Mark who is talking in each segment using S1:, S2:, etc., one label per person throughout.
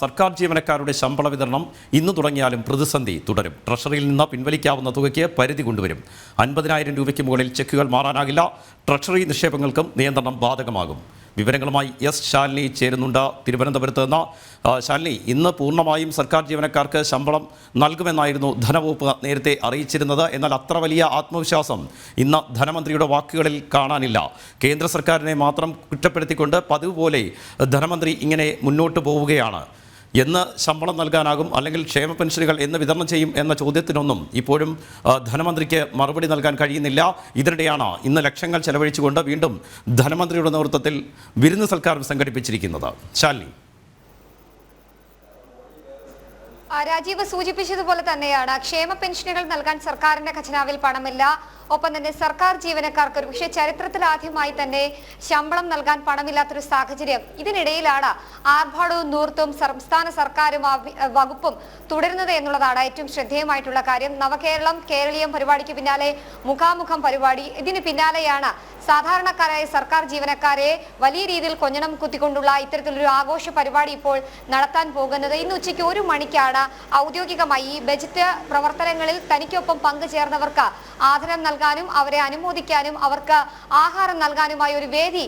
S1: സർക്കാർ ജീവനക്കാരുടെ ശമ്പള വിതരണം ഇന്ന് തുടങ്ങിയാലും പ്രതിസന്ധി തുടരും. ട്രഷറിയിൽ നിന്ന് പിൻവലിക്കാവുന്ന തുകയ്ക്ക് പരിധി കൊണ്ടുവരും. അൻപതിനായിരം രൂപയ്ക്ക് മുകളിൽ ചെക്കുകൾ മാറാനാകില്ല. ട്രഷറി നിക്ഷേപങ്ങൾക്കും നിയന്ത്രണം ബാധകമാകും. വിവരങ്ങളുമായി എസ് ശാലിനി ചേരുന്നുണ്ട് തിരുവനന്തപുരത്ത് നിന്ന്. ശാലിനി ഇന്ന് പൂർണമായും സർക്കാർ ജീവനക്കാർക്ക് ശമ്പളം നൽകുമെന്നായിരുന്നു ധനവകുപ്പ് നേരത്തെ അറിയിച്ചിരുന്നത്. എന്നാൽ അത്ര വലിയ ആത്മവിശ്വാസം ഇന്ന് ധനമന്ത്രിയുടെ വാക്കുകളിൽ കാണാനില്ല. കേന്ദ്ര സർക്കാരിനെ മാത്രം കുറ്റപ്പെടുത്തിക്കൊണ്ട് പതിവ് പോലെ ധനമന്ത്രി ഇങ്ങനെ മുന്നോട്ട് പോവുകയാണ്. എന്ന് ശമ്പളം നൽകാനാകും അല്ലെങ്കിൽ ക്ഷേമ പെൻഷനുകൾ എന്ന് വിതരണം ചെയ്യും എന്ന ചോദ്യത്തിനൊന്നും ഇപ്പോഴും ധനമന്ത്രിക്ക് മറുപടി നൽകാൻ കഴിയുന്നില്ല. ഇതിനിടെയാണ് ഇന്ന് ലക്ഷങ്ങൾ ചെലവഴിച്ചുകൊണ്ട് വീണ്ടും ധനമന്ത്രിയുടെ നേതൃത്വത്തിൽ വിരുന്ന് സൽക്കാരം സംഘടിപ്പിച്ചിരിക്കുന്നത്. ശാലിനി.
S2: ആ, രാജീവ് സൂചിപ്പിച്ചതുപോലെ തന്നെയാണ്. ക്ഷേമ പെൻഷനുകൾ നൽകാൻ സർക്കാരിന്റെ ഖജനാവിൽ പണമില്ല. ഒപ്പം തന്നെ സർക്കാർ ജീവനക്കാർക്ക് ഒരു പക്ഷേ ചരിത്രത്തിൽ ആദ്യമായി തന്നെ ശമ്പളം നൽകാൻ പണമില്ലാത്തൊരു സാഹചര്യം. ഇതിനിടയിലാണ് ആർഭാടവും നൂർത്തും സംസ്ഥാന സർക്കാരും വകുപ്പും തുടരുന്നത് എന്നുള്ളതാണ് ഏറ്റവും ശ്രദ്ധേയമായിട്ടുള്ള കാര്യം. നവകേരളം കേരളീയം പരിപാടിക്ക് പിന്നാലെ മുഖാമുഖം പരിപാടി. ഇതിന് പിന്നാലെയാണ് സാധാരണക്കാരായ സർക്കാർ ജീവനക്കാരെ വലിയ രീതിയിൽ കൊഞ്ഞണം കുത്തിക്കൊണ്ടുള്ള ഇത്തരത്തിലൊരു ആഘോഷ പരിപാടി ഇപ്പോൾ നടത്താൻ പോകുന്നത്. ഇന്ന് ഉച്ചയ്ക്ക് ഒരു മണിക്കാണ് ഔദ്യോഗികമായി ബജറ്റ് പ്രവർത്തനങ്ങളിൽ തനിക്കൊപ്പം പങ്കുചേർന്നവർക്ക് ആദരം നൽകാനും അവരെ അനുമോദിക്കാനും അവർക്ക് ആഹാരം നൽകാനുമായി ഒരു വേദി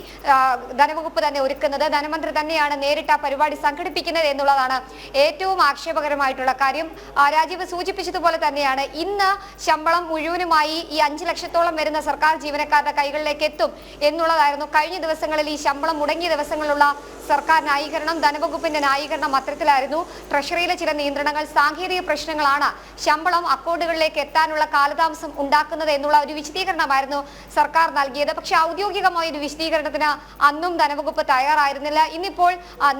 S2: ധനവകുപ്പ് തന്നെ ഒരുക്കുന്നത്. ധനമന്ത്രി തന്നെയാണ് നേരിട്ട് ആ പരിപാടി സംഘടിപ്പിക്കുന്നത് എന്നുള്ളതാണ് ഏറ്റവും ആക്ഷേപകരമായിട്ടുള്ള കാര്യം. രാജീവ് സൂചിപ്പിച്ചതുപോലെ തന്നെയാണ് ഇന്ന് ശമ്പളം മുഴുവനുമായി ഈ അഞ്ചു ലക്ഷത്തോളം വരുന്ന സർക്കാർ ജീവനക്കാരുടെ കൈകളിലേക്ക് എത്തും എന്നുള്ളതായിരുന്നു. കഴിഞ്ഞ ദിവസങ്ങളിൽ ഈ ശമ്പളം മുടങ്ങിയ ദിവസങ്ങളിലുള്ള സർക്കാർ ന്യായീകരണം ധനവകുപ്പിന്റെ ന്യായീകരണം അത്തരത്തിലായിരുന്നു. ട്രഷറിയിലെ ചില നിയന്ത്രണങ്ങൾ സാങ്കേതിക പ്രശ്നങ്ങളാണ് ശമ്പളം അക്കൗണ്ടുകളിലേക്ക് എത്താനുള്ള കാലതാമസം ഉണ്ടാക്കുന്നത് എന്നുള്ള ഒരു വിശദീകരണമായിരുന്നു. സർക്കാർ നൽകിയത്. പക്ഷെ ഔദ്യോഗികമായ ഒരു വിശദീകരണത്തിന് അന്നും ധനവകുപ്പ് തയ്യാറായിരുന്നില്ല. ഇന്നിപ്പോൾ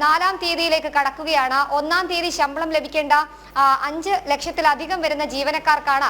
S2: നാലാം തീയതിയിലേക്ക് കടക്കുകയാണ്. ഒന്നാം തീയതി ശമ്പളം ലഭിക്കേണ്ട അഞ്ച് ലക്ഷത്തിലധികം വരുന്ന ജീവനക്കാർക്കാണ്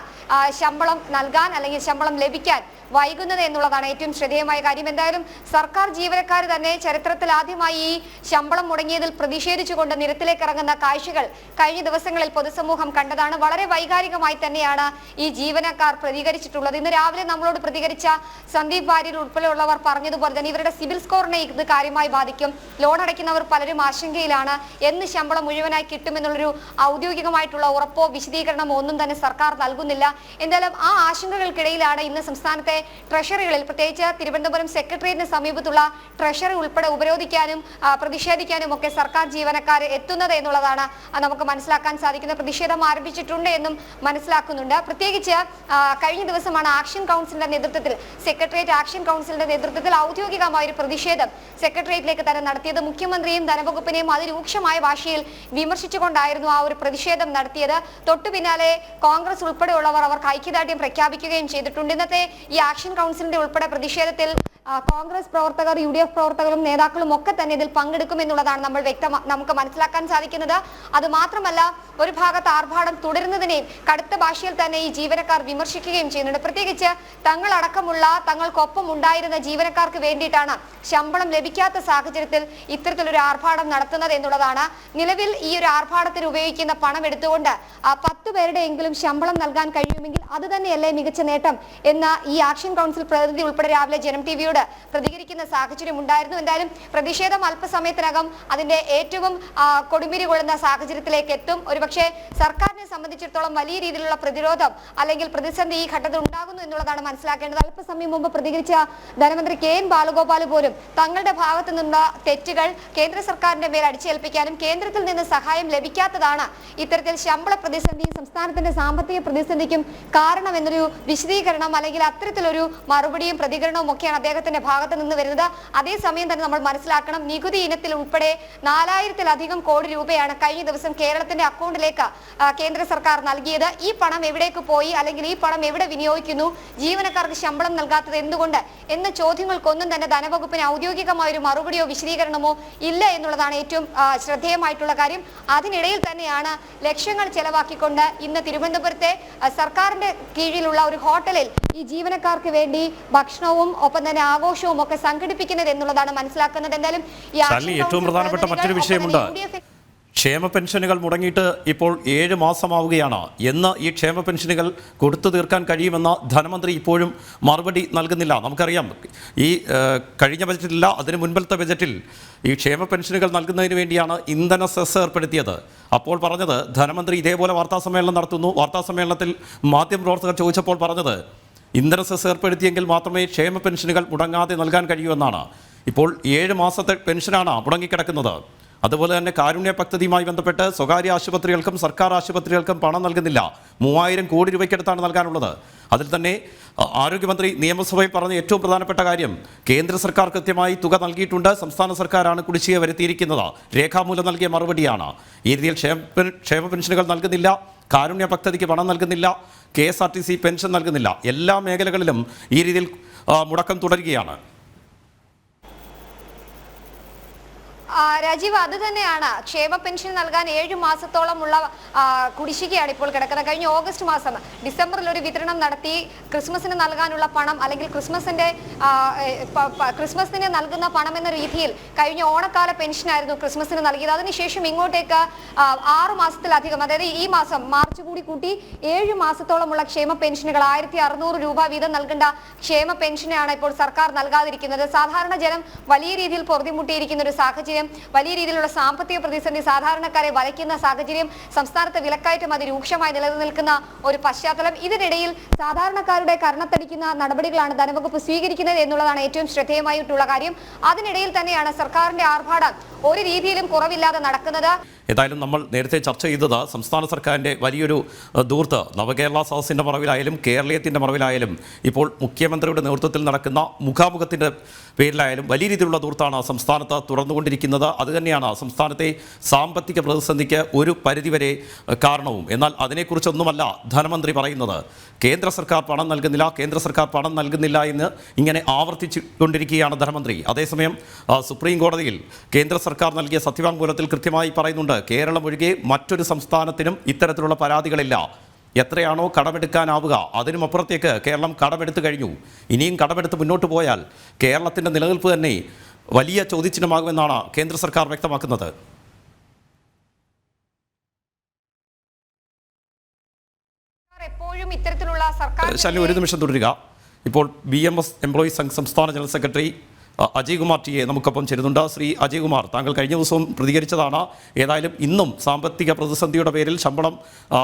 S2: ശമ്പളം നൽകാൻ അല്ലെങ്കിൽ ശമ്പളം ലഭിക്കാൻ വൈകുന്നത് എന്നുള്ളതാണ് ഏറ്റവും ശ്രദ്ധേയമായ കാര്യം. എന്തായാലും സർക്കാർ ജീവനക്കാർ തന്നെ ചരിത്രത്തിൽ ആദ്യമായി ഈ ശമ്പളം മുടങ്ങിയതിൽ പ്രതിഷേധിച്ചുകൊണ്ട് നിരത്തിലേക്ക് ഇറങ്ങുന്ന കാഴ്ചകൾ കഴിഞ്ഞ ദിവസങ്ങളിൽ പൊതുസമൂഹം കണ്ടതാണ്. വളരെ വൈകാരികമായി തന്നെയാണ് ഈ ജീവനക്കാർ പ്രതികരിച്ചിട്ടുള്ളത്. ഇന്ന് രാവിലെ നമ്മളോട് പ്രതികരിച്ച സന്ദീപ് വാര്യർ ഉൾപ്പെടെയുള്ളവർ പറഞ്ഞതുപോലെ തന്നെ ഇവരുടെ സിവിൽ സ്കോറിനെ ഇത് കാര്യമായി ബാധിക്കും. ലോൺ അടയ്ക്കുന്നവർ പലരും ആശങ്കയിലാണ്. എന്ന് ശമ്പളം മുഴുവനായി കിട്ടുമെന്നുള്ളൊരു ഔദ്യോഗികമായിട്ടുള്ള ഉറപ്പോ വിശദീകരണമോ ഒന്നും തന്നെ സർക്കാർ നൽകുന്നില്ല. എന്തായാലും ആ ആശങ്കകൾക്കിടയിലാണ് ഇന്ന് സംസ്ഥാനത്തെ ട്രഷറികളിൽ പ്രത്യേകിച്ച് തിരുവനന്തപുരം സെക്രട്ടേറിയറ്റിന് സമീപത്തുള്ള ട്രഷറി ഉൾപ്പെടെ ഉപരോധിക്കാനും പ്രതിഷേധിക്കാനും ഒക്കെ സർക്കാർ ജീവനക്കാർ എത്തുന്നത് എന്നുള്ളതാണ് നമുക്ക് മനസ്സിലാക്കാൻ സാധിക്കുന്നത് പ്രതിഷേധം ആരംഭിച്ചിട്ടുണ്ട് എന്നും മനസ്സിലാക്കുന്നുണ്ട്. പ്രത്യേകിച്ച് കഴിഞ്ഞ ദിവസമാണ് ആക്ഷൻ കൗൺസിലിന്റെ നേതൃത്വത്തിൽ സെക്രട്ടേറിയറ്റ് ആക്ഷൻ കൗൺസിലിന്റെ നേതൃത്വത്തിൽ ഔദ്യോഗികമായ ഒരു പ്രതിഷേധം സെക്രട്ടേറിയറ്റിലേക്ക് തന്നെ നടത്തിയത്. മുഖ്യമന്ത്രിയും ധനവകുപ്പിനെയും അതിരൂക്ഷമായ ഭാഷയിൽ വിമർശിച്ചുകൊണ്ടായിരുന്നു ആ ഒരു പ്രതിഷേധം നടത്തിയത്. തൊട്ടു പിന്നാലെ കോൺഗ്രസ് ഉൾപ്പെടെയുള്ളവർ അവർക്ക് ഐക്യദാർഢ്യം പ്രഖ്യാപിക്കുകയും ചെയ്തിട്ടുണ്ട്. ഇന്നത്തെ ഈ ആക്ഷൻ കൗൺസിലിന്റെ ഉൾപ്പെടെ പ്രതിഷേധത്തിൽ കോൺഗ്രസ് പ്രവർത്തകർ യു ഡി എഫ് പ്രവർത്തകരും നേതാക്കളും ഒക്കെ തന്നെ ഇതിൽ പങ്കെടുക്കും എന്നുള്ളതാണ് നമ്മൾ വ്യക്തമാ നമുക്ക് മനസ്സിലാക്കാൻ സാധിക്കുന്നത്. അത് മാത്രമല്ല ഒരു ഭാഗത്ത് ആർഭാടം തുടരുന്നതിനെയും കടുത്ത ഭാഷയിൽ തന്നെ ഈ ജീവനക്കാർ വിമർശിക്കുകയും ചെയ്യുന്നുണ്ട്. പ്രത്യേകിച്ച് തങ്ങളടക്കമുള്ള തങ്ങൾക്കൊപ്പം ഉണ്ടായിരുന്ന ജീവനക്കാർക്ക് വേണ്ടിയിട്ടാണ് ശമ്പളം ലഭിക്കാത്ത സാഹചര്യത്തിൽ ഇത്തരത്തിലൊരു ആർഭാടം നടത്തുന്നത് എന്നുള്ളതാണ്. നിലവിൽ ഈ ഒരു ആർഭാടത്തിന് ഉപയോഗിക്കുന്ന പണം എടുത്തുകൊണ്ട് ആ പത്ത് പേരുടെയെങ്കിലും ശമ്പളം നൽകാൻ കഴിയുമെങ്കിൽ അത് തന്നെയല്ലേ മികച്ച നേട്ടം എന്ന ഈ ആക്ഷൻ കൗൺസിൽ പ്രതിനിധി ഉൾപ്പെടെ രാവിലെ ജനം ടിവിയോട് പ്രതികരിക്കുന്ന സാഹചര്യം ഉണ്ടായിരുന്നു. എന്തായാലും പ്രതിഷേധം അല്പസമയത്തിനകം അതിന്റെ ഏറ്റവും കൊടുമ്പിരി കൊള്ളുന്ന സാഹചര്യത്തിലേക്ക് എത്തും. ഒരുപക്ഷെ സർക്കാരിനെ സംബന്ധിച്ചിടത്തോളം വലിയ രീതിയിലുള്ള പ്രതിരോധം അല്ലെങ്കിൽ പ്രതിസന്ധി ഈ ഘട്ടത്തിൽ ഉണ്ടാകുന്നു എന്നുള്ളതാണ് മനസ്സിലാക്കേണ്ടത്. അല്പസമയം മുമ്പ് പ്രതികരിച്ച ധനമന്ത്രി കെ എൻ ബാലഗോപാൽ പോലും തങ്ങളുടെ ഭാഗത്തു നിന്നുള്ള തെറ്റുകൾ കേന്ദ്ര സർക്കാരിന്റെ മേൽ അടിച്ചേൽപ്പിക്കാനും കേന്ദ്രത്തിൽ നിന്ന് സഹായം ലഭിക്കാത്തതാണ് ഇത്തരത്തിൽ ശമ്പള പ്രതിസന്ധിയും സംസ്ഥാനത്തിന്റെ സാമ്പത്തിക പ്രതിസന്ധിക്കും കാരണം എന്നൊരു വിശദീകരണം അല്ലെങ്കിൽ അത്തരത്തിലൊരു മറുപടിയും പ്രതികരണവും ഒക്കെയാണ് അദ്ദേഹത്തിന്റെ ഭാഗത്ത് നിന്ന് വരുന്നത്. അതേസമയം തന്നെ നമ്മൾ മനസ്സിലാക്കണം നികുതി ഇനത്തിൽ ഉൾപ്പെടെ നാലായിരത്തിലധികം കോടി രൂപയാണ് കഴിഞ്ഞ ദിവസം കേരളത്തിന്റെ അക്കൗണ്ടിലേക്ക് ആ, കേന്ദ്ര സർക്കാർ നൽകിയത്. ഈ പണം എവിടേക്ക് പോയി? അല്ലെങ്കിൽ ഈ പണം എവിടെ വിനിയോഗിക്കുന്നു? ജീവനക്കാർക്ക് ശമ്പളം നൽകാത്തത് എന്തുകൊണ്ട്? എന്ന ചോദ്യങ്ങൾക്കൊന്നും തന്നെ ധനവകുപ്പിന് ഔദ്യോഗികമായ ഒരു മറുപടിയോ വിശദീകരണമോ ഇല്ല എന്നുള്ളതാണ് ഏറ്റവും ശ്രദ്ധേയമായിട്ടുള്ള കാര്യം. അതിനിടയിൽ തന്നെയാണ് ലക്ഷങ്ങൾ ചെലവാക്കിക്കൊണ്ട് ഇന്ന് തിരുവനന്തപുരത്തെ സർക്കാരിന്റെ കീഴിലുള്ള ഒരു ഹോട്ടലിൽ ഈ ജീവനക്കാർക്ക് വേണ്ടി ഭക്ഷണവും ഒപ്പം തന്നെ ആഘോഷവും ഒക്കെ സംഘടിപ്പിക്കുന്നത് എന്നുള്ളതാണ് മനസ്സിലാക്കുന്നത്. എന്തായാലും
S1: ഏറ്റവും പ്രധാനപ്പെട്ട മറ്റൊരു വിഷയമുണ്ട്. ക്ഷേമ പെൻഷനുകൾ മുടങ്ങിയിട്ട് ഇപ്പോൾ ഏഴ് മാസമാവുകയാണ്. എന്ന് ഈ ക്ഷേമ പെൻഷനുകൾ കൊടുത്തു തീർക്കാൻ കഴിയുമെന്ന് ധനമന്ത്രി ഇപ്പോഴും മറുപടി നൽകുന്നില്ല. നമുക്കറിയാം ഈ കഴിഞ്ഞ ബജറ്റിലല്ല അതിന് മുൻപത്തെ ബജറ്റിൽ ഈ ക്ഷേമ പെൻഷനുകൾ നൽകുന്നതിന് വേണ്ടിയാണ് ഇന്ധന സെസ് ഏർപ്പെടുത്തിയത്. അപ്പോൾ പറഞ്ഞത് ധനമന്ത്രി ഇതേപോലെ വാർത്താസമ്മേളനം നടത്തുന്നു. വാർത്താസമ്മേളനത്തിൽ മാധ്യമപ്രവർത്തകർ ചോദിച്ചപ്പോൾ പറഞ്ഞത് ഇന്ധന സെസ് ഏർപ്പെടുത്തിയെങ്കിൽ മാത്രമേ ക്ഷേമ പെൻഷനുകൾ മുടങ്ങാതെ നൽകാൻ കഴിയൂ എന്നാണ്. ഇപ്പോൾ ഏഴ് മാസത്തെ പെൻഷനാണ് മുടങ്ങിക്കിടക്കുന്നത്. അതുപോലെ തന്നെ കാരുണ്യ പദ്ധതിയുമായി ബന്ധപ്പെട്ട് സ്വകാര്യ ആശുപത്രികൾക്കും സർക്കാർ ആശുപത്രികൾക്കും പണം നൽകുന്നില്ല. മൂവായിരം കോടി രൂപയ്ക്കടുത്താണ് നൽകാനുള്ളത്. അതിൽ തന്നെ ആരോഗ്യമന്ത്രി നിയമസഭയിൽ പറഞ്ഞ ഏറ്റവും പ്രധാനപ്പെട്ട കാര്യം കേന്ദ്ര സർക്കാർ കൃത്യമായി തുക നൽകിയിട്ടുണ്ട്. സംസ്ഥാന സർക്കാരാണ് കുടിശ്ശിക വരുത്തിയിരിക്കുന്നത്. രേഖാമൂലം നൽകിയ മറുപടിയാണ്. ഈ രീതിയിൽ ക്ഷേമ ക്ഷേമ പെൻഷനുകൾ നൽകുന്നില്ല. കാരുണ്യ പദ്ധതിക്ക് പണം നൽകുന്നില്ല. K S R T C pension നൽകുന്നില്ല. എല്ലാ മേഖലകളിലും ഈ രീതിയിൽ മുടക്കം തുടരുകയാണ്
S2: ആ, രാജീവ് അത് തന്നെയാണ്. ക്ഷേമ പെൻഷൻ നൽകാൻ ഏഴ് മാസത്തോളമുള്ള കുടിശ്ശികയാണ് ഇപ്പോൾ കിടക്കുന്നത്. കഴിഞ്ഞ ഓഗസ്റ്റ് മാസം ഡിസംബറിൽ ഒരു വിതരണം നടത്തി ക്രിസ്മസിന് നൽകാനുള്ള പണം അല്ലെങ്കിൽ ക്രിസ്മസിന്റെ ക്രിസ്മസിന് നൽകുന്ന പണം എന്ന രീതിയിൽ കഴിഞ്ഞ ഓണക്കാല പെൻഷൻ ആയിരുന്നു ക്രിസ്മസിന് നൽകിയത്. അതിനുശേഷം ഇങ്ങോട്ടേക്ക് ആറ് മാസത്തിലധികം അതായത് ഈ മാസം മാർച്ച് കൂടി കൂട്ടി ഏഴ് മാസത്തോളമുള്ള ക്ഷേമ പെൻഷനുകൾ ആയിരത്തി അറുന്നൂറ് രൂപ വീതം നൽകേണ്ട ക്ഷേമ പെൻഷനാണ് ഇപ്പോൾ സർക്കാർ നൽകാതിരിക്കുന്നത്. സാധാരണ ജനം വലിയ രീതിയിൽ പൊറുതിമുട്ടിയിരിക്കുന്ന ഒരു സാഹചര്യം വലിയ രീതിയിലുള്ള സാമ്പത്തിക പ്രതിസന്ധി സാധാരണക്കാരെ വലയ്ക്കുന്ന സാഹചര്യം സംസ്ഥാനത്ത് വിലക്കയറ്റം അതിരൂക്ഷമായി നിലനിൽക്കുന്ന ഒരു പശ്ചാത്തലം. ഇതിനിടയിൽ സാധാരണക്കാരുടെ കർണത്തടിക്കുന്ന നടപടികളാണ് ധനവകുപ്പ് സ്വീകരിക്കുന്നത് എന്നുള്ളതാണ് ഏറ്റവും ശ്രദ്ധേയമായിട്ടുള്ള കാര്യം. അതിനിടയിൽ തന്നെയാണ് സർക്കാരിന്റെ ആർഭാടം ഒരു രീതിയിലും കുറവില്ലാതെ നടക്കുന്നത്.
S1: ഏതായാലും നമ്മൾ നേരത്തെ ചർച്ച ചെയ്തത് സംസ്ഥാന സർക്കാരിന്റെ വലിയൊരു ദൂർത്ത് നവകേരള സദസ്സിന്റെ മറവിലായാലും കേരളീയത്തിന്റെ മറവിലായാലും ഇപ്പോൾ മുഖ്യമന്ത്രിയുടെ നേതൃത്വത്തിൽ നടക്കുന്ന മുഖാമുഖത്തിന്റെ പേരിലായാലും വലിയ രീതിയിലുള്ള ദൂർത്താണ് സംസ്ഥാനത്ത് തുറന്നുകൊണ്ടിരിക്കുന്നത്. അതുതന്നെയാണ് സംസ്ഥാനത്തെ സാമ്പത്തിക പ്രതിസന്ധിക്ക് ഒരു പരിധിവരെ കാരണവും. എന്നാൽ അതിനെക്കുറിച്ചൊന്നുമല്ല ധനമന്ത്രി പറയുന്നത്. കേന്ദ്ര സർക്കാർ പണം നൽകുന്നില്ല കേന്ദ്ര സർക്കാർ പണം നൽകുന്നില്ല എന്ന് ഇങ്ങനെ ആവർത്തിച്ചു കൊണ്ടിരിക്കുകയാണ് ധനമന്ത്രി. അതേസമയം സുപ്രീം കോടതിയിൽ കേന്ദ്ര സർക്കാർ നൽകിയ സത്യവാങ്മൂലത്തിൽ കൃത്യമായി പറയുന്നുണ്ട്. കേരളം ഒഴികെ മറ്റൊരു സംസ്ഥാനത്തിനും ഇത്തരത്തിലുള്ള പരാതികളില്ല. എത്രയാണോ കടമെടുക്കാനാവുക അതിനുമപ്പുറത്തേക്ക് കേരളം കടമെടുത്തു കഴിഞ്ഞു. ഇനിയും കടമെടുത്ത് മുന്നോട്ട് പോയാൽ കേരളത്തിന്റെ നിലനിൽപ്പ് തന്നെ വലിയ ചോദ്യചിഹ്നമാകുമെന്നാണ് കേന്ദ്ര സർക്കാർ വ്യക്തമാക്കുന്നത്. ശല്യം ഒരു നിമിഷം തുടരുക. ഇപ്പോൾ B M S employees Sangh സംസ്ഥാന ജനറൽ സെക്രട്ടറി അ, അജയ് കുമാർ ടി എ നമുക്കൊപ്പം ചേരുന്നുണ്ട്. ശ്രീ അജയ് കുമാർ താങ്കൾ കഴിഞ്ഞ ദിവസവും പ്രതികരിച്ചതാണ്. ഏതായാലും ഇന്നും സാമ്പത്തിക പ്രതിസന്ധിയുടെ പേരിൽ ശമ്പളം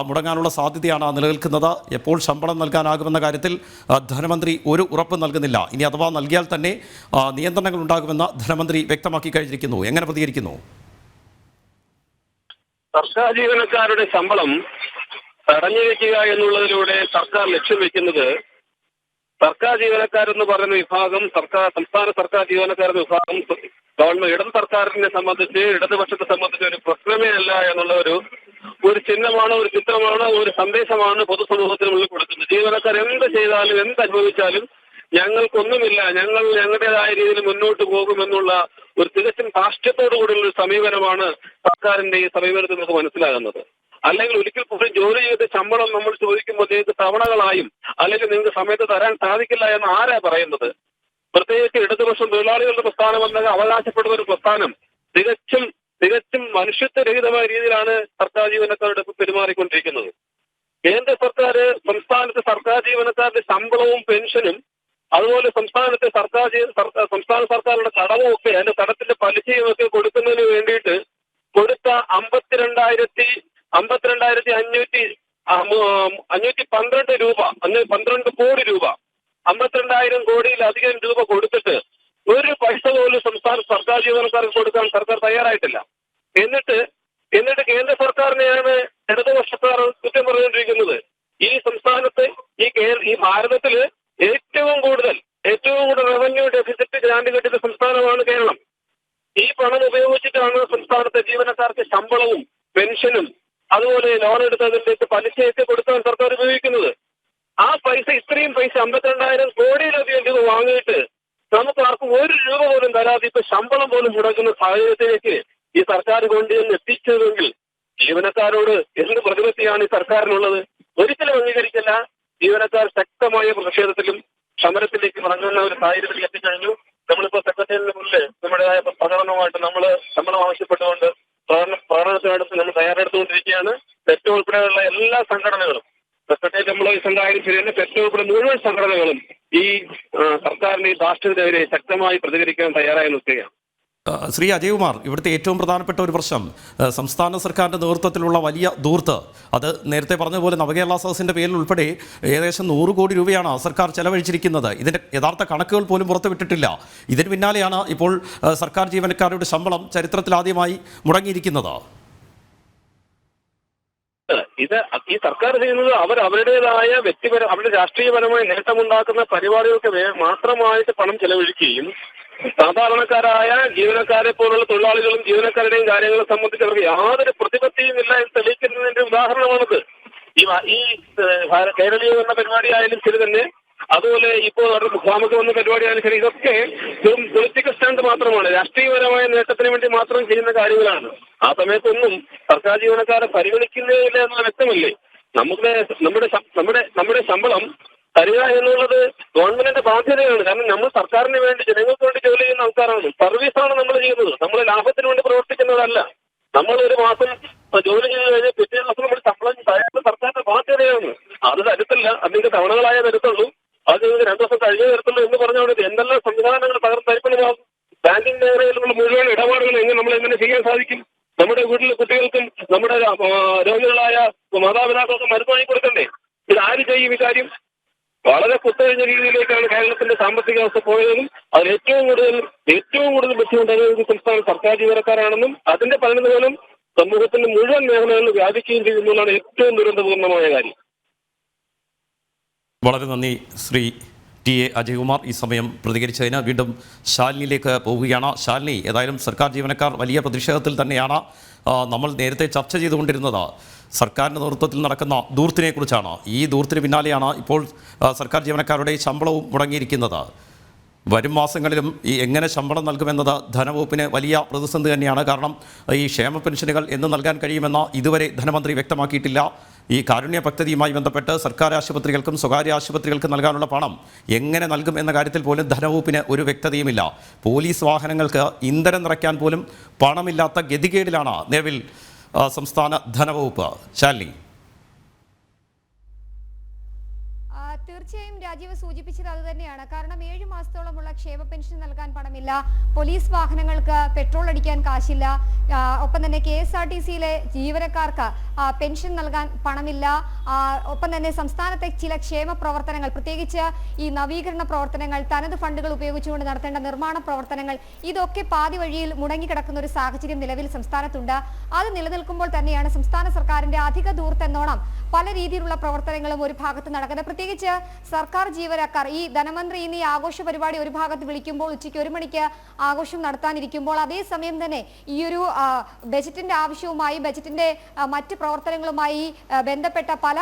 S1: മുടങ്ങാനുള്ള സാധ്യതയാണ് നിലനിൽക്കുന്നത്. എപ്പോൾ ശമ്പളം നൽകാനാകുമെന്ന കാര്യത്തിൽ ധനമന്ത്രി ഒരു ഉറപ്പ് നൽകുന്നില്ല. ഇനി അഥവാ നൽകിയാൽ തന്നെ നിയന്ത്രണങ്ങൾ ഉണ്ടാകുമെന്ന് ധനമന്ത്രി വ്യക്തമാക്കി കഴിഞ്ഞിരിക്കുന്നു. എങ്ങനെ പ്രതികരിക്കുന്നു?
S3: സർക്കാർ ജീവനക്കാരുടെ ശമ്പളം തടഞ്ഞു വെക്കുക എന്നുള്ളതിലൂടെ സർക്കാർ ലക്ഷ്യം വെക്കുന്നത് സർക്കാർ ജീവനക്കാരെന്ന് പറയുന്ന വിഭാഗം സർക്കാർ സംസ്ഥാന സർക്കാർ ജീവനക്കാരെന്ന വിഭാഗം ഗവൺമെന്റ് ഇടത് സർക്കാരിനെ സംബന്ധിച്ച് ഇടതുപക്ഷത്തെ സംബന്ധിച്ച് ഒരു പ്രശ്നമേ അല്ല എന്നുള്ള ഒരു ഒരു ചിഹ്നമാണ് ഒരു ചിത്രമാണ് ഒരു സന്ദേശമാണ് പൊതുസമൂഹത്തിന് മുന്നിൽ കൊടുക്കുന്നത്. ജീവനക്കാർ എന്ത് ചെയ്താലും എന്ത് അനുഭവിച്ചാലും ഞങ്ങൾക്കൊന്നുമില്ല. ഞങ്ങൾ ഞങ്ങളുടേതായ രീതിയിൽ മുന്നോട്ട് പോകുമെന്നുള്ള ഒരു തികച്ചും ധാർഷ്ട്യത്തോടു കൂടിയുള്ള ഒരു സമീപനമാണ് സർക്കാരിന്റെ ഈ സമീപനത്തിൽ നമുക്ക് മനസ്സിലാകുന്നത്. അല്ലെങ്കിൽ ഒരിക്കൽ പോലും ജോലി ചെയ്ത് ശമ്പളം നമ്മൾ ചോദിക്കുമ്പോൾ നിങ്ങൾക്ക് തവണകളായും അല്ലെങ്കിൽ നിങ്ങൾക്ക് സമയത്ത് തരാൻ സാധിക്കില്ല എന്ന് ആരാ പറയുന്നത്? പ്രത്യേകിച്ച് ഇടതുപക്ഷം തൊഴിലാളികളുടെ പ്രസ്ഥാനം എന്നത് അവകാശപ്പെടുന്ന ഒരു പ്രസ്ഥാനം. തികച്ചും തികച്ചും മനുഷ്യത്വരഹിതമായ രീതിയിലാണ് സർക്കാർ ജീവനക്കാരുടെ പെരുമാറിക്കൊണ്ടിരിക്കുന്നത്. കേന്ദ്ര സർക്കാർ സംസ്ഥാനത്തെ സർക്കാർ ജീവനക്കാരുടെ ശമ്പളവും പെൻഷനും അതുപോലെ സംസ്ഥാനത്തെ സർക്കാർ സംസ്ഥാന സർക്കാരുടെ കടവും ഒക്കെ അതിന്റെ കടത്തിന്റെ പലിശയും ഒക്കെ കൊടുക്കുന്നതിന് വേണ്ടിയിട്ട് കൊടുത്ത അമ്പത്തിരണ്ടായിരത്തി അമ്പത്തിരണ്ടായിരത്തി അഞ്ഞൂറ്റി അഞ്ഞൂറ്റി പന്ത്രണ്ട് രൂപ അഞ്ഞൂ പന്ത്രണ്ട് കോടി രൂപ. അമ്പത്തിരണ്ടായിരം കോടിയിലധികം രൂപ കൊടുത്തിട്ട് ഒരു പൈസ പോലും സംസ്ഥാന സർക്കാർ ജീവനക്കാർക്ക് കൊടുക്കാൻ സർക്കാർ തയ്യാറായിട്ടില്ല. എന്നിട്ട് എന്നിട്ട് കേന്ദ്ര സർക്കാരിനെയാണ് ഇടതുപക്ഷക്കാർ കുറ്റം പറഞ്ഞുകൊണ്ടിരിക്കുന്നത്. ഈ സംസ്ഥാനത്ത് ഈ ഈ ഭാരതത്തിൽ ഏറ്റവും കൂടുതൽ ഏറ്റവും കൂടുതൽ റവന്യൂ ഡെഫിസിറ്റ് ഗ്രാന്റ് കിട്ടിയ സംസ്ഥാനമാണ് കേരളം. ഈ പണം ഉപയോഗിച്ചിട്ടാണ് സംസ്ഥാനത്തെ ജീവനക്കാർക്ക് ശമ്പളവും പെൻഷനും അതുപോലെ ലോൺ എടുത്തതിന്റെ പലിശയൊക്കെ കൊടുക്കാൻ സർക്കാർ ഉപയോഗിക്കുന്നത്. ആ പൈസ ഇത്രയും പൈസ അമ്പത്തിരണ്ടായിരം കോടിയിലധികം രൂപ വാങ്ങിയിട്ട് നമുക്ക് ആർക്കും ഒരു രൂപ പോലും തരാതെ ഇപ്പൊ ശമ്പളം പോലും മുടക്കുന്ന സാഹചര്യത്തിലേക്ക് ഈ സർക്കാർ കൊണ്ടുവന്ന് എത്തിച്ചതെങ്കിൽ ജീവനക്കാരോട് എന്ത് പ്രതിപത്തിയാണ് ഈ സർക്കാരിനുള്ളത്? ഒരിക്കലും അംഗീകരിക്കില്ല. ജീവനക്കാർ ശക്തമായ പ്രതിഷേധത്തിലും സമരത്തിലേക്ക് മടങ്ങുന്ന ഒരു സാഹചര്യത്തിൽ എത്തിക്കഴിഞ്ഞു. ഉൾപ്പെടെയുള്ള എല്ലാ സംഘടനകളും പ്രസ്പെക്ടേറ്റ് എംപ്ലോയീസ് സംഘായാലും ശരി തന്നെ പെറ്റോ ഉൾപ്പെടെ മുഴുവൻ സംഘടനകളും ഈ സർക്കാരിന്റെ ഈ ധാർഷ്ട്യത്തിനെതിരെ ശക്തമായി പ്രതികരിക്കാൻ തയ്യാറായി നിൽക്കുകയാണ്.
S1: ശ്രീ അജയ്കുമാർ ഇവിടുത്തെ ഏറ്റവും പ്രധാനപ്പെട്ട ഒരു പ്രശ്നം സംസ്ഥാന സർക്കാരിന്റെ നേതൃത്വത്തിലുള്ള വലിയ ദൂർത്ത് അത് നേരത്തെ പറഞ്ഞ പോലെ നവകേരള സദസ്സിന്റെ പേരിൽ ഉൾപ്പെടെ ഏകദേശം നൂറ് കോടി രൂപയാണ് സർക്കാർ ചെലവഴിച്ചിരിക്കുന്നത്. ഇതിന്റെ യഥാർത്ഥ കണക്കുകൾ പോലും പുറത്തുവിട്ടിട്ടില്ല ഇതിന് പിന്നാലെയാണ് ഇപ്പോൾ സർക്കാർ ജീവനക്കാരുടെ ശമ്പളം ചരിത്രത്തിലാദ്യമായി മുടങ്ങിയിരിക്കുന്നത്.
S3: ഇത് ഈ സർക്കാർ ചെയ്യുന്നത് അവർ അവരുടേതായ വ്യക്തിപര അവരുടെ രാഷ്ട്രീയപരമായ നേട്ടമുണ്ടാക്കുന്ന പരിപാടികൾക്ക് മാത്രമായിട്ട് പണം ചെലവഴിക്കുകയും സാധാരണക്കാരായ ജീവനക്കാരെ പോലുള്ള തൊഴിലാളികളും ജീവനക്കാരുടെയും കാര്യങ്ങളെ സംബന്ധിച്ച് അവർക്ക് യാതൊരു പ്രതിപത്തിയും ഇല്ല എന്ന് തെളിയിക്കുന്നതിന്റെ ഉദാഹരണമാണിത്. ഈ കേരളീയ എന്ന ശരി തന്നെ അതുപോലെ ഇപ്പോൾ അവരുടെ മുഖാമുഖം എന്ന പരിപാടി ആയാലും ശരി ഇതൊക്കെ വെറും പൊളിറ്റിക്കൽ സ്റ്റാൻഡ് മാത്രമാണ്. രാഷ്ട്രീയപരമായ നേട്ടത്തിന് വേണ്ടി മാത്രം ചെയ്യുന്ന കാര്യങ്ങളാണ്. ആ സമയത്തൊന്നും സർക്കാർ ജീവനക്കാരെ പരിഗണിക്കുന്നേയില്ല എന്ന വ്യക്തമല്ലേ? നമ്മുടെ നമ്മുടെ നമ്മുടെ നമ്മുടെ ശമ്പളം തരിക എന്നുള്ളത് ഗവൺമെന്റിന്റെ ബാധ്യതയാണ്. കാരണം നമ്മൾ സർക്കാരിന് വേണ്ടി ജനങ്ങൾക്ക് വേണ്ടി ജോലി ചെയ്യുന്ന ആൾക്കാരാണ്. സർവീസാണ് നമ്മൾ ചെയ്യുന്നത്. നമ്മൾ ലാഭത്തിന് വേണ്ടി പ്രവർത്തിക്കുന്നതല്ല. നമ്മൾ ഒരു മാസം ജോലി ചെയ്ത് കഴിഞ്ഞാൽ പിറ്റേ ദിവസം നമ്മൾ ശമ്പളം സർക്കാരിന്റെ ബാധ്യതയാണ്. അത് തരത്തില്ല. അതിന്റെ തവണകളായ തരത്തുള്ളൂ. അത് നിങ്ങൾക്ക് രണ്ടു ദിവസം കഴിഞ്ഞേ തരത്തുള്ളൂ എന്ന് പറഞ്ഞുകൊണ്ട് എന്തെല്ലാം സംവിധാനങ്ങൾ തകർന്ന് തരിപ്പണമാകും ബാങ്കിംഗ് മേഖലയിലുള്ള മുഴുവൻ ഇടപാടുകൾ എങ്ങനെ നമ്മൾ എങ്ങനെ ചെയ്യാൻ സാധിക്കും? നമ്മുടെ വീട്ടിലെ കുട്ടികൾക്കും നമ്മുടെ രോഗികളായ മാതാപിതാക്കൾക്കും മരുന്ന് വാങ്ങി കൊടുക്കണ്ടേ? ഇത് ആര് ചെയ്യും ഇക്കാര്യം വളരെ കുത്തഴിഞ്ഞ രീതിയിലേക്കാണ് കേരളത്തിന്റെ സാമ്പത്തിക അവസ്ഥ പോയതെന്നും അതിൽ ഏറ്റവും കൂടുതൽ ഏറ്റവും കൂടുതൽ ബുദ്ധിമുട്ട് സംസ്ഥാന സർക്കാർ ജീവനക്കാരാണെന്നും അതിന്റെ പതിനൊന്ന് പോലും സമൂഹത്തിന്റെ മുഴുവൻ മേഖലകളിൽ വ്യാപിക്കുകയും ചെയ്യുന്നതാണ് ഏറ്റവും ദുരന്തപൂർണമായ കാര്യം.
S1: വളരെ നന്ദി ശ്രീ ടി എ അജയ്കുമാർ. ഈ സമയം പ്രതികരിച്ചതിന് വീണ്ടും ശാലിനിയിലേക്ക് പോവുകയാണ്. ശാലിനി ഏതായാലും സർക്കാർ ജീവനക്കാർ വലിയ പ്രതിഷേധത്തിൽ തന്നെയാണ് നമ്മൾ നേരത്തെ ചർച്ച ചെയ്തുകൊണ്ടിരുന്നത്. സർക്കാരിന്റെ നേതൃത്വത്തിൽ നടക്കുന്ന ദൂർത്തിനെക്കുറിച്ചാണ് ഈ ദൂർത്തിന് പിന്നാലെയാണ് ഇപ്പോൾ സർക്കാർ ജീവനക്കാരുടെ ശമ്പളവും മുടങ്ങിയിരിക്കുന്നത്. വരും മാസങ്ങളിലും ഈ എങ്ങനെ ശമ്പളം നൽകുമെന്നത് ധനവകുപ്പിന് വലിയ പ്രതിസന്ധി തന്നെയാണ്. കാരണം ഈ ക്ഷേമ പെൻഷനുകൾ എന്ന് നൽകാൻ കഴിയുമെന്ന് ഇതുവരെ ധനമന്ത്രി വ്യക്തമാക്കിയിട്ടില്ല. ഈ കാരുണ്യ പദ്ധതിയുമായി ബന്ധപ്പെട്ട് സർക്കാർ ആശുപത്രികൾക്കും സ്വകാര്യ ആശുപത്രികൾക്കും നൽകാനുള്ള പണം എങ്ങനെ നൽകും എന്ന കാര്യത്തിൽ പോലും ധനവകുപ്പിന് ഒരു വ്യക്തതയുമില്ല. പോലീസ് വാഹനങ്ങൾക്ക് ഇന്ധനം നിറയ്ക്കാൻ പോലും പണമില്ലാത്ത ഗതികേടിലാണ് നിലവിൽ സംസ്ഥാന ധനവകുപ്പ്. ശാലിനി.
S2: തീർച്ചയായും രാജീവ് സൂചിപ്പിച്ചത് അത് തന്നെയാണ് കാരണം ഏഴു മാസത്തോളമുള്ള ക്ഷേമ പെൻഷൻ നൽകാൻ പണമില്ല. പോലീസ് വാഹനങ്ങൾക്ക് പെട്രോൾ അടിക്കാൻ കാശില്ല. ഒപ്പം തന്നെ കെ എസ് ആർ ടി സിയിലെ ജീവനക്കാർക്ക് പെൻഷൻ നൽകാൻ പണമില്ല. ഒപ്പം തന്നെ സംസ്ഥാനത്തെ ചില ക്ഷേമ പ്രവർത്തനങ്ങൾ പ്രത്യേകിച്ച് ഈ നവീകരണ പ്രവർത്തനങ്ങൾ തനത് ഫണ്ടുകൾ ഉപയോഗിച്ചുകൊണ്ട് നടത്തേണ്ട നിർമ്മാണ പ്രവർത്തനങ്ങൾ ഇതൊക്കെ പാതി വഴിയിൽ മുടങ്ങിക്കിടക്കുന്ന ഒരു സാഹചര്യം നിലവിൽ സംസ്ഥാനത്തുണ്ട്. അത് നിലനിൽക്കുമ്പോൾ തന്നെയാണ് സംസ്ഥാന സർക്കാരിന്റെ അധിക ദൂർത്തെന്നോണം പല രീതിയിലുള്ള പ്രവർത്തനങ്ങളും ഒരു ഭാഗത്ത് നടക്കുന്നത്. പ്രത്യേകിച്ച് സർക്കാർ ജീവനക്കാർ ഈ ധനമന്ത്രി ഇന്ന് ഈ ആഘോഷ പരിപാടി ഒരു ഭാഗത്ത് വിളിക്കുമ്പോൾ ഉച്ചയ്ക്ക് ഒരു മണിക്ക് ആഘോഷം നടത്താനിരിക്കുമ്പോൾ അതേസമയം തന്നെ ഈ ഒരു ബജറ്റിന്റെ ആവശ്യവുമായി ബജറ്റിന്റെ മറ്റ് പ്രവർത്തനങ്ങളുമായി ബന്ധപ്പെട്ട പല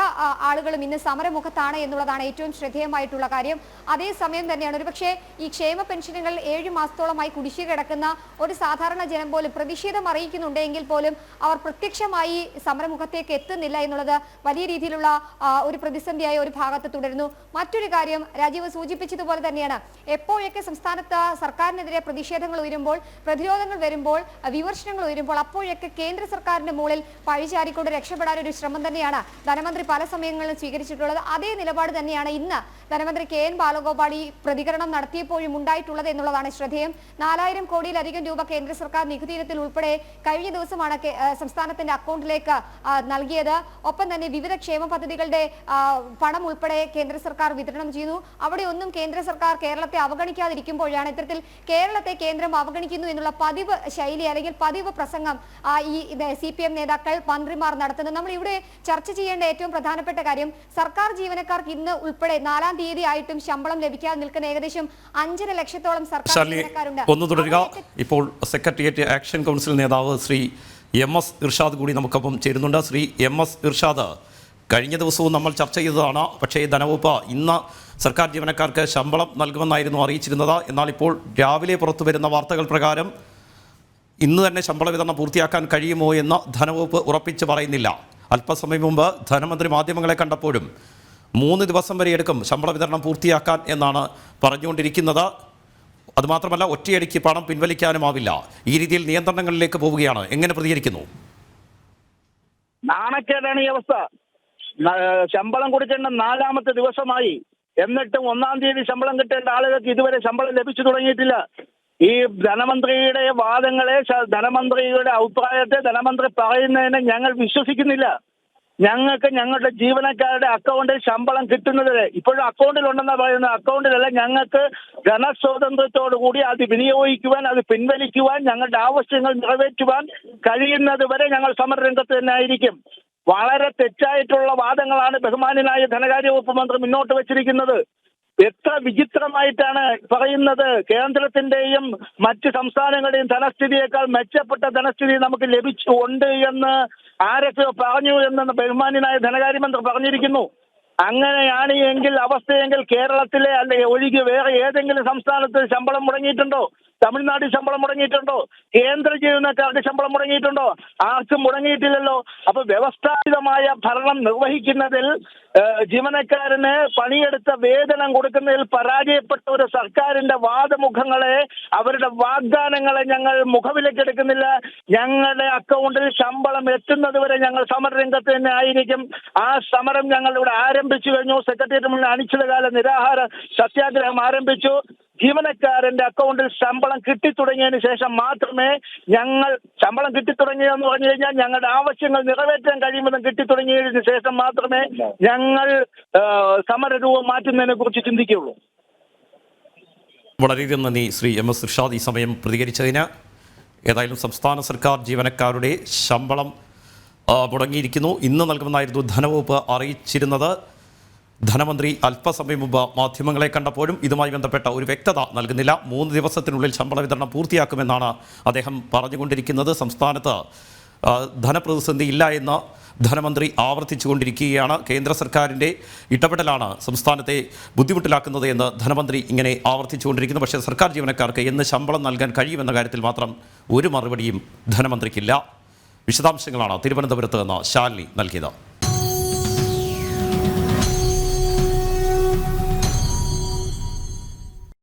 S2: ആളുകളും ഇന്ന് സമരമുഖത്താണ് എന്നുള്ളതാണ് ഏറ്റവും ശ്രദ്ധേയമായിട്ടുള്ള കാര്യം. അതേസമയം തന്നെയാണ് ഒരുപക്ഷെ ഈ ക്ഷേമ പെൻഷനുകൾ ഏഴ് മാസത്തോളമായി കുടിശ്ശിക കിടക്കുന്ന ഒരു സാധാരണ ജനം പോലും പ്രതിഷേധം അറിയിക്കുന്നുണ്ടെങ്കിൽ പോലും അവർ പ്രത്യക്ഷമായി സമരമുഖത്തേക്ക് എത്തുന്നില്ല എന്നുള്ളത് വലിയ രീതിയിലുള്ള ഒരു പ്രതിസന്ധിയായി ഒരു ഭാഗത്ത് തുടരുന്നു. മറ്റൊരു കാര്യം രാജീവ് സൂചിപ്പിച്ചതുപോലെ തന്നെയാണ്. എപ്പോഴൊക്കെ സംസ്ഥാനത്ത് സർക്കാരിനെതിരെ പ്രതിഷേധങ്ങൾ ഉയരുമ്പോൾ പ്രതിരോധങ്ങൾ വരുമ്പോൾ വിമർശനങ്ങൾ ഉയരുമ്പോൾ അപ്പോഴൊക്കെ കേന്ദ്ര സർക്കാരിന്റെ മുകളിൽ പഴിചാരിക്കൊണ്ട് രക്ഷപ്പെടാൻ ഒരു ശ്രമം തന്നെയാണ് ധനമന്ത്രി പല സമയങ്ങളിലും സ്വീകരിച്ചിട്ടുള്ളത്. അതേ നിലപാട് തന്നെയാണ് ഇന്ന് ധനമന്ത്രി കെ എൻ ബാലഗോപാൽ ഈ പ്രതികരണം നടത്തിയപ്പോഴും ഉണ്ടായിട്ടുള്ളത് എന്നുള്ളതാണ് ശ്രദ്ധേയം. നാലായിരം കോടിയിലധികം രൂപ കേന്ദ്ര സർക്കാർ നികുതി ഇനത്തിൽ ഉൾപ്പെടെ കഴിഞ്ഞ ദിവസമാണ് സംസ്ഥാനത്തിന്റെ അക്കൗണ്ടിലേക്ക് നൽകിയത്. ഒപ്പം തന്നെ വിവിധ ക്ഷേമ പദ്ധതികളുടെ പണം ഉൾപ്പെടെ കേന്ദ്ര സർക്കാർ വിതരണം ചെയ്യുന്നു അവിടെ ഒന്നും കേന്ദ്ര സർക്കാർ കേരളത്തെ അവഗണിക്കാതിരിക്കുമ്പോഴാണ് ഇത്തരത്തിൽ കേരളത്തെ കേന്ദ്രം അവഗണിക്കുന്നു എന്നുള്ള പതിവ് ശൈലി അല്ലെങ്കിൽ പതിവ് പ്രസംഗം ഈ സി പി എം നേതാക്കൾ മന്ത്രിമാർ നടത്തുന്നത്. നമ്മൾ ഇവിടെ ചർച്ച ചെയ്യേണ്ട ഏറ്റവും പ്രധാനപ്പെട്ട കാര്യം സർക്കാർ ജീവനക്കാർക്ക് ഇന്ന് ഉൾപ്പെടെ നാലാം തീയതി ആയിട്ടും ശമ്പളം ലഭിക്കാതെ നിൽക്കുന്ന ഏകദേശം അഞ്ചര ലക്ഷത്തോളം സർക്കാർ ജീവനക്കാരുണ്ട്.
S1: ഒന്ന് തുടരുക. ഇപ്പോൾ സെക്രട്ടേറിയറ്റ് ആക്ഷൻ കൗൺസിൽ നേതാവ് ശ്രീ എം എസ് ഇർഷാദ് കൂടി നമുക്കൊപ്പം ചേരുന്നുണ്ട്. ശ്രീ എം എസ് ഇർഷാദ് കഴിഞ്ഞ ദിവസവും നമ്മൾ ചർച്ച ചെയ്തതാണ്. പക്ഷേ ധനവകുപ്പ് ഇന്ന് സർക്കാർ ജീവനക്കാർക്ക് ശമ്പളം നൽകുമെന്നായിരുന്നു അറിയിച്ചിരുന്നത്. എന്നാൽ ഇപ്പോൾ രാവിലെ പുറത്തു വരുന്ന വാർത്തകൾ പ്രകാരം ഇന്ന് തന്നെ ശമ്പള വിതരണം പൂർത്തിയാക്കാൻ കഴിയുമോ എന്ന് ധനവകുപ്പ് ഉറപ്പിച്ച് പറയുന്നില്ല. അല്പസമയം മുമ്പ് ധനമന്ത്രി മാധ്യമങ്ങളെ കണ്ടപ്പോഴും മൂന്ന് ദിവസം വരെ എടുക്കും ശമ്പള വിതരണം പൂർത്തിയാക്കാൻ എന്നാണ് പറഞ്ഞുകൊണ്ടിരിക്കുന്നത്. അതുമാത്രമല്ല ഒറ്റയടിക്ക് പണം പിൻവലിക്കാനുമാവില്ല ഈ രീതിയിൽ നിയന്ത്രണങ്ങളിലേക്ക് പോവുകയാണ്. എങ്ങനെ പ്രതികരിക്കുന്നു?
S4: നാണക്കേടാണ് ഈ അവസ്ഥ. ശമ്പളം കൊടുക്കേണ്ട നാലാമത്തെ ദിവസമായി. എന്നിട്ടും ഒന്നാം തീയതി ശമ്പളം കിട്ടേണ്ട ആളുകൾക്ക് ഇതുവരെ ശമ്പളം ലഭിച്ചു തുടങ്ങിയിട്ടില്ല. ഈ ധനമന്ത്രിയുടെ വാദങ്ങളെ ധനമന്ത്രിയുടെ അഭിപ്രായത്തെ ധനമന്ത്രി പറയുന്നതിനെ ഞങ്ങൾ വിശ്വസിക്കുന്നില്ല. ഞങ്ങൾക്ക് ഞങ്ങളുടെ ജീവനക്കാരുടെ അക്കൗണ്ടിൽ ശമ്പളം കിട്ടുന്നത് ഇപ്പോഴും അക്കൗണ്ടിലുണ്ടെന്നാ പറയുന്ന അക്കൗണ്ടിലല്ല ഞങ്ങൾക്ക് ധനസ്വാതന്ത്ര്യത്തോടുകൂടി അത് വിനിയോഗിക്കുവാൻ അത് പിൻവലിക്കുവാൻ ഞങ്ങളുടെ ആവശ്യങ്ങൾ നിറവേറ്റുവാൻ കഴിയുന്നത് വരെ ഞങ്ങൾ സമരരംഗത്ത് തന്നെ ആയിരിക്കും. വളരെ തെറ്റായിട്ടുള്ള വാദങ്ങളാണ് ബഹുമാനായ ധനകാര്യ വകുപ്പ് മന്ത്രി മുന്നോട്ട് വെച്ചിരിക്കുന്നത്. എത്ര വിചിത്രമായിട്ടാണ് പറയുന്നത്. കേന്ദ്രത്തിന്റെയും മറ്റ് സംസ്ഥാനങ്ങളുടെയും ധനസ്ഥിതിയേക്കാൾ മെച്ചപ്പെട്ട ധനസ്ഥിതി നമുക്ക് ലഭിച്ചു ഉണ്ട് എന്ന് ആരൊക്കെ പറഞ്ഞു എന്ന് ബഹുമാന്യനായ ധനകാര്യമന്ത്രി പറഞ്ഞിരിക്കുന്നു. അങ്ങനെയാണ് എങ്കിൽ അവസ്ഥയെങ്കിൽ കേരളത്തിലെ അല്ലെങ്കിൽ ഒഴികെ വേറെ ഏതെങ്കിലും സംസ്ഥാനത്ത് ശമ്പളം മുടങ്ങിയിട്ടുണ്ടോ? തമിഴ്നാട്ടിൽ ശമ്പളം മുടങ്ങിയിട്ടുണ്ടോ? കേന്ദ്ര ജീവനക്കാർക്ക് ശമ്പളം മുടങ്ങിയിട്ടുണ്ടോ? ആർക്കും മുടങ്ങിയിട്ടില്ലല്ലോ. അപ്പൊ വ്യവസ്ഥാപിതമായ ഭരണം നിർവഹിക്കുന്നതിൽ ജീവനക്കാരന് പണിയെടുത്ത വേതനം കൊടുക്കുന്നതിൽ പരാജയപ്പെട്ട ഒരു സർക്കാരിന്റെ വാദമുഖങ്ങളെ അവരുടെ വാഗ്ദാനങ്ങളെ ഞങ്ങൾ മുഖവിലേക്കെടുക്കുന്നില്ല ഞങ്ങളുടെ അക്കൗണ്ടിൽ ശമ്പളം എത്തുന്നത് വരെ ഞങ്ങൾ സമരരംഗത്ത് തന്നെ ആയിരിക്കും. ആ സമരം ഞങ്ങൾ ഇവിടെ ആരംഭിച്ചു കഴിഞ്ഞു. സെക്രട്ടേറിയറ്റ് മുന്നിൽ അനിശ്ചിതകാല നിരാഹാര സത്യാഗ്രഹം ആരംഭിച്ചു. ജീവനക്കാരന്റെ അക്കൗണ്ടിൽ ശമ്പളം കിട്ടിത്തുടങ്ങിയതിന് ശേഷം മാത്രമേ ഞങ്ങൾ ശമ്പളം കിട്ടിത്തുടങ്ങിയെന്ന് പറഞ്ഞു കഴിഞ്ഞാൽ ഞങ്ങളുടെ ആവശ്യങ്ങൾ നിറവേറ്റാൻ കഴിയുമെന്ന് കിട്ടിത്തുടങ്ങിയതിന് ശേഷം മാത്രമേ ഞങ്ങൾ സമരരൂപം മാറ്റുന്നതിനെ കുറിച്ച് ചിന്തിക്കുകയുള്ളൂ.
S1: വളരെയധികം നന്ദി ശ്രീ എം എസ് ഋഷാദ് ഈ സമയം പ്രതികരിച്ചതിന്. ഏതായാലും സംസ്ഥാന സർക്കാർ ജീവനക്കാരുടെ ശമ്പളം മുടങ്ങിയിരിക്കുന്നു. ഇന്ന് നൽകുമെന്നായിരുന്നു ധനവകുപ്പ് അറിയിച്ചിരുന്നത്. ധനമന്ത്രി അല്പസമയം മുമ്പ് മാധ്യമങ്ങളെ കണ്ടപ്പോഴും ഇതുമായി ബന്ധപ്പെട്ട ഒരു വ്യക്തത നൽകുന്നില്ല. മൂന്ന് ദിവസത്തിനുള്ളിൽ ശമ്പള വിതരണം പൂർത്തിയാക്കുമെന്നാണ് അദ്ദേഹം പറഞ്ഞുകൊണ്ടിരിക്കുന്നത്. സംസ്ഥാനത്ത് ധനപ്രതിസന്ധി ഇല്ല എന്ന് ധനമന്ത്രി ആവർത്തിച്ചു കൊണ്ടിരിക്കുകയാണ് കേന്ദ്ര സർക്കാരിന്റെ ഇടപെടലാണ് സംസ്ഥാനത്തെ ബുദ്ധിമുട്ടിലാക്കുന്നത് എന്ന് ധനമന്ത്രി ഇങ്ങനെ ആവർത്തിച്ചു കൊണ്ടിരിക്കുന്നു പക്ഷേ സർക്കാർ ജീവനക്കാർക്ക് എന്ന് ശമ്പളം നൽകാൻ കഴിയുമെന്ന കാര്യത്തിൽ മാത്രം ഒരു മറുപടിയും ധനമന്ത്രിക്കില്ല. വിശദാംശങ്ങളാണ് തിരുവനന്തപുരത്ത് നിന്ന് ശാലിനി നൽകിയത്.